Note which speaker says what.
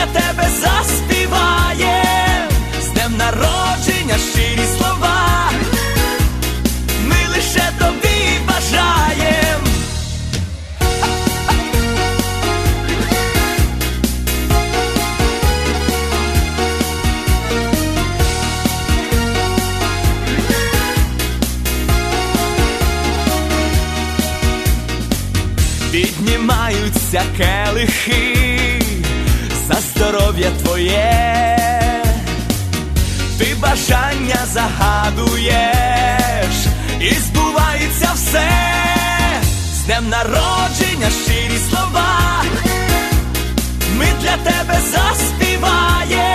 Speaker 1: для тебе заспіваєм, з днем народження щирі слова, ми лише тобі бажаєм. Піднімаються келихи здоров'я твоє, ти бажання загадуєш, і збувається все, з днем народження щирі слова, ми для тебе заспіваєм, з днем народження.